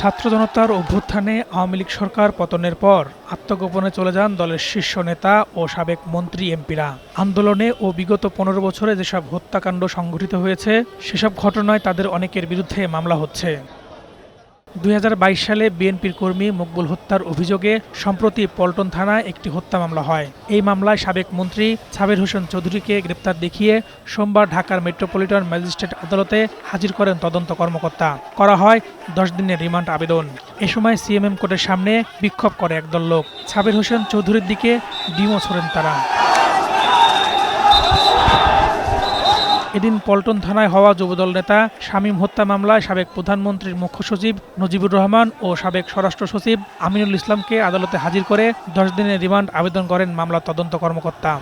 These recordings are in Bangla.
ছাত্র জনতার অভ্যুত্থানে আওয়ামী লীগ সরকার পতনের পর আত্মগোপনে চলে যান দলের শীর্ষ নেতা ও সাবেক মন্ত্রী এমপিরা। আন্দোলনে ও বিগত পনেরো বছরে যেসব হত্যাকাণ্ড সংঘটিত হয়েছে, সেসব ঘটনায় তাদের অনেকের বিরুদ্ধে মামলা হচ্ছে। দুই হাজার বাইশ সালে বিএনপির কর্মী মকবুল হত্যার অভিযোগে সম্প্রতি পল্টন থানায় একটি হত্যা মামলা হয়। এই মামলায় সাবেক মন্ত্রী সাবের হোসেন চৌধুরীকে গ্রেপ্তার দেখিয়ে সোমবার ঢাকার মেট্রোপলিটন ম্যাজিস্ট্রেট আদালতে হাজির করেন তদন্ত কর্মকর্তা। করা হয় দশ দিনের রিমান্ড আবেদন। এ সময় সিএমএম কোর্টের সামনে বিক্ষোভ করে একদল লোক। সাবের হোসেন চৌধুরীর দিকে ডিমো ছোড়েন তারা। এদিন পল্টন থানায় হওয়া যুবদল নেতা শামীম হত্যা মামলায় সাবেক প্রধানমন্ত্রীর মুখ্য সচিব নজিবুর রহমান ও সাবেক স্বরাষ্ট্র সচিব আমিনুল ইসলামকে আদালতে হাজির করে দশ দিনের রিমান্ড আবেদন করেন মামলার তদন্ত কর্মকর্তা।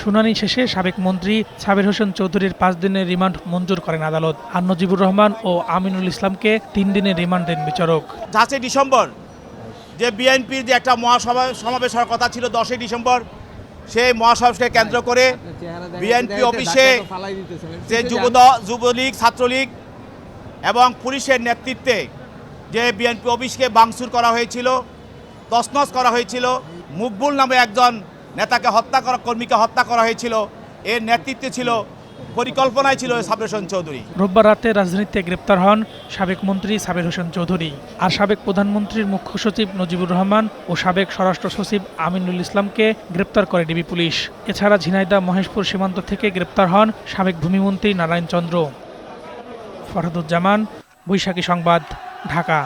শুনানি শেষে সাবেক মন্ত্রী সাবের হোসেন চৌধুরীর পাঁচ দিনের রিমান্ড মঞ্জুর করেন আদালত। আর নজিবুর রহমান ও আমিনুল ইসলামকে তিন দিনের রিমান্ড দেন বিচারক। পাঁচই ডিসেম্বর। যে বিএনপির যে একটা মহাসভা সমাবেশ হওয়ার কথা ছিল দশই ডিসেম্বর সেই মহাসমাবেশকে কেন্দ্র করে বিএনপি অফিসে যে যুবদ যুবলীগ, ছাত্রলীগ এবং পুলিশের নেতৃত্বে যে বিএনপি অফিসকে বাংসুর করা হয়েছিল তসনস করা হয়েছিল, মুকবুল নামে একজন নেতাকে হত্যা করা, কর্মীকে হত্যা করা হয়েছিল, এর নেতৃত্বে ছিল পরিকল্পনায় ছিল সাবরেশন চৌধুরী। রোববার রাতে রাজধানীতে গ্রেপ্তার হন সাবেক মন্ত্রী সাবের হোসেন চৌধুরী আর সাবেক প্রধানমন্ত্রীর মুখ্য সচিব নজিবুর রহমান ও সাবেক স্বরাষ্ট্র সচিব আমিনুল ইসলামকে গ্রেপ্তার করে ডিবি পুলিশ। এছাড়া ঝিনাইদা মহেশপুর সীমান্ত থেকে গ্রেপ্তার হন সাবেক ভূমিমন্ত্রী নারায়ণ চন্দ্র। ফরহাদুজ্জামান, বৈশাখী সংবাদ, ঢাকা।